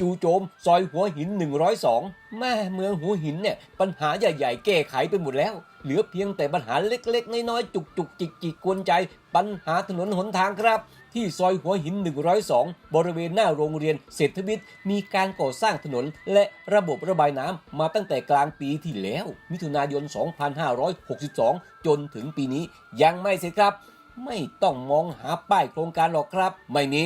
จู่โจม ซอยหัวหิน 102 แม่เมืองหัวหินเนี่ย ปัญหาใหญ่ๆ แก้ไขไปหมดแล้ว เหลือเพียงแต่ปัญหาเล็กๆ น้อยๆ จุกจิกจิกกวนใจ ปัญหาถนนหนทางครับ ที่ซอยหัวหิน 102 บริเวณหน้าโรงเรียนเศรษฐวิทย์มีการก่อสร้างถนน และระบบระบายน้ำมาตั้งแต่กลางปีที่แล้ว มิถุนายน 2562 จนถึงปีนี้ยังไม่เสร็จครับ ไม่ต้องมองหาป้ายโครงการหรอกครับ ไม่มี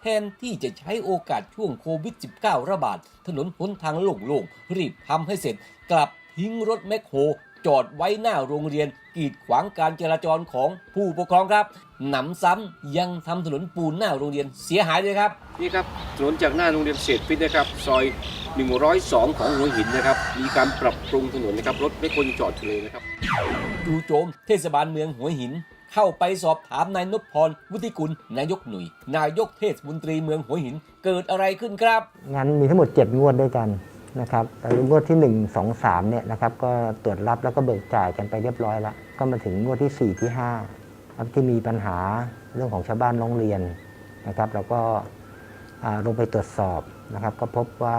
แทนที่จะใช้โอกาสช่วงโควิด -19 ระบาด ถนนหนทางโล่งๆ รีบทำให้เสร็จ กลับทิ้งรถแมคโครจอดไว้หน้าโรงเรียน กีดขวางการจราจรของผู้ปกครองครับ หนำซ้ำยังทำถนนปูนหน้าโรงเรียนเสียหายเลยครับ นี่ครับถนนจากหน้าโรงเรียนเศรษฐพิทนะครับ ซอย 102 ของหัวหินนะครับ มีการปรับปรุงถนนนะครับ รถไม่ควรจอดเลยนะครับจู่โจมเทศบาลเมืองหัวหิน เข้าไปสอบถามนายนพพรวุฒิกุลนายกหนุ่ยนายกเทศมนตรีเมืองหัวหินเกิดอะไรขึ้นครับงั้นมีทั้งหมด 7 งวดด้วยกันนะครับแต่งวดที่ 1 2 3เนี่ยนะครับก็ตรวจรับแล้วก็เบิกจ่ายกันไปเรียบร้อยแล้ว ก็มาถึงงวดที่ 4 ที่5ครับที่มีปัญหาเรื่องของชาวบ้านร้องเรียนนะครับแล้วก็อ่าลงไปตรวจสอบนะครับ ก็พบว่า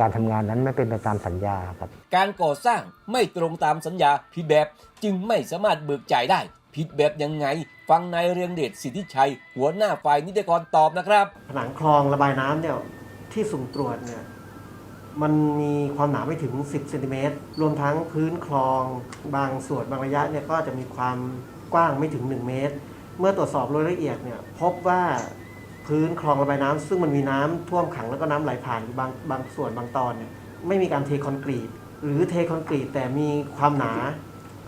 การทำงานนั้นไม่เป็นไปตามสัญญาครับ การก่อสร้างไม่ตรงตามสัญญาผิดแบบจึงไม่สามารถเบิกจ่ายได้ ผิดแบบยังไง ฟังนายเรืองเดชสิทธิชัย หัวหน้าฝ่ายนิติกรตอบนะครับ ผนังคลองระบายน้ำเนี่ยที่สุ่มตรวจเนี่ยมันมีความหนาไม่ถึง 10เซนติเมตรรวมทั้งพื้นคลองบางส่วนบางระยะเนี่ยก็จะมีความกว้างไม่ถึง 1 เมตร เมื่อตรวจสอบโดยละเอียดเนี่ยพบว่าพื้นคลองระบายน้ำซึ่งมันมีน้ำท่วมขังแล้วก็น้ำไหลผ่านอยู่บางบางส่วนบางตอนเนี่ยไม่มีการเทคอนกรีต หรือเทคอนกรีตแต่มีความหนา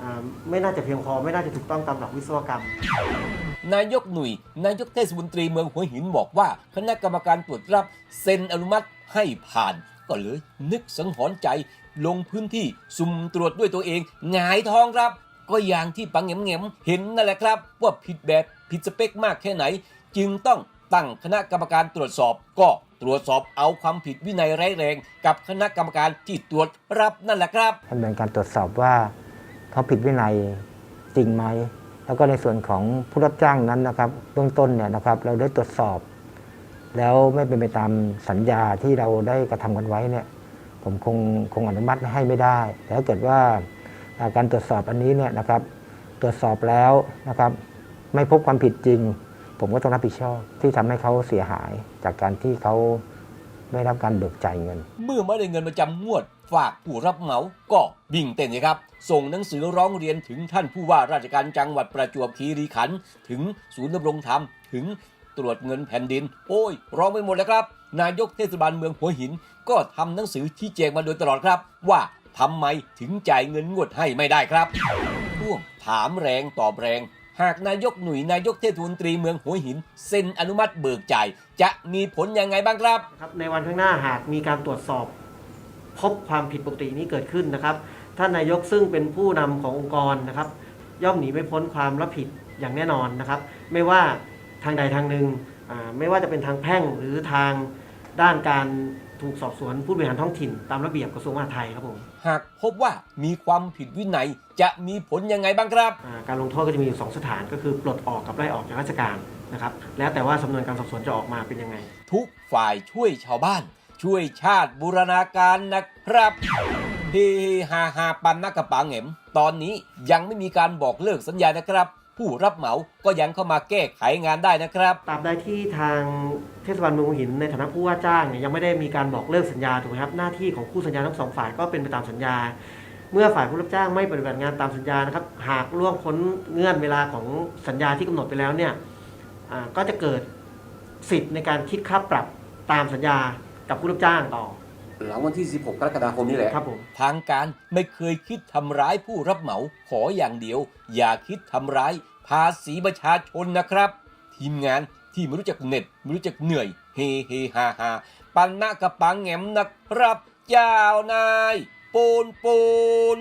อ่าไม่น่าจะเพียงพอไม่น่าจะถูกต้องตามหลักวิศวกรรม นายกหนุ่ย นายกเทศมนตรีเมืองหัวหินบอกว่า คณะกรรมการตรวจรับเซ็นอนุมัติให้ผ่าน ก็เลยนึกสังหรณ์ใจลงพื้นที่สุ่มตรวจด้วยตัวเองหงายท้องครับ ก็อย่างที่ปังแงมๆเห็นนั่นแหละครับ ว่าผิดแบบผิดสเปคมากแค่ไหน จึงต้องตั้งคณะกรรมการตรวจสอบ ก็ตรวจสอบเอาความผิดวินัยร้ายแรง กับคณะกรรมการที่ตรวจรับนั่นแหละครับ ดำเนินการตรวจสอบว่า เขาผิดวินัยจริงไหม แล้วก็ในส่วนของผู้รับจ้างนั้นนะครับเบื้องต้นเนี่ยนะครับ เราได้ตรวจสอบ แล้วไม่เป็นไปตามสัญญาที่เราได้กระทำกันไว้เนี่ย ผมคงคงอนุมัติให้ไม่ได้แต่ถ้าเกิดว่าอ่าการตรวจสอบอันนี้เนี่ยนะครับ ตรวจสอบแล้วนะครับ ไม่พบความผิดจริง ผมก็ต้องรับผิดชอบที่ทำให้เขาเสียหายจากการที่เขา ไม่รับการเบิกจ่ายเงิน เมื่อไม่ได้เงินประจำงวด ฝากผู้รับเหมาก็บิ่งเต้นเลยครับ ส่งหนังสือร้องเรียนถึงท่านผู้ว่าราชการจังหวัดประจวบคีรีขันธ์ถึงศูนย์ดำรงธรรมถึงตรวจเงินแผ่นดิน โอ้ย ร้องไปหมดแล้วครับ นายกเทศบาลเมืองหัวหิน ก็ทำหนังสือชี้แจงมาโดยตลอดครับ ว่าทำไมถึงจ่ายเงินงวดให้ไม่ได้ครับท่วงถามแรงตอบแรง หากนายกหนุ่ยนายกเทศมนตรีเมืองหัวหิน เซ็นอนุมัติเบิกจ่าย จะมีผลยังไงบ้างครับครับ ในวันข้างหน้าหากมีการตรวจสอบ พบความผิดปกตินี้เกิดขึ้นนะครับ ท่านนายกซึ่งเป็นผู้นำขององค์กรนะครับ ย่อมหนีไม่พ้นความรับผิดอย่างแน่นอนนะครับ ไม่ว่าทางใดทางหนึ่งไม่ว่าจะเป็นทางแพ่งหรือทางด้านการ ถูกสอบสวนผู้บริหารท้องถิ่น ตามระเบียบกระทรวงมหาดไทยครับผม หากพบว่ามีความผิดวินัยจะมีผลยังไงบ้างครับ อ่าการลงโทษก็จะมีอยู่สองสถานก็คือปลดออกกับไล่ออกจากราชการนะครับแล้วแต่ว่าสำนวนการสอบสวนจะออกมาเป็นยังไง ทุกฝ่ายช่วยชาวบ้าน ช่วยชาติบูรณาการนะครับเฮฮาฮาปันนักกระปังเหมตอนนี้ยังไม่มีการบอกเลิกสัญญานะครับ ผู้รับเหมาก็ยังเข้ามาแก้ไขงานได้นะครับ ตาบใดที่ทางเทศบาลเมืองหัวหินในฐานะผู้ว่าจ้างเนี่ยยังไม่ได้มีการบอกเลิกสัญญาถูกไหมครับหน้าที่ของคู่สัญญาทั้งสองฝ่ายก็เป็นไปตามสัญญา เมื่อฝ่ายผู้รับจ้างไม่ปฏิบัติงานตามสัญญานะครับหากล่วงพ้นเงื่อนเวลาของสัญญาที่กำหนดไปแล้วเนี่ยอ่าก็จะเกิดสิทธิ์ในการคิดค่าปรับตามสัญญากับผู้รับจ้างต่อ หลังวันที่ 16 กรกฎาคมนี้แหละ ครับผม ทางการไม่เคยคิดทำร้ายผู้รับเหมาขออย่างเดียว อย่าคิดทำร้าย ภาษีประชาชนนะครับ ทีมงานที่ไม่รู้จักเหน็ดไม่รู้จักเหนื่อย เฮเฮฮาฮาปันนะกระปังแงมนะครับ เจ้านาย ปูนปูน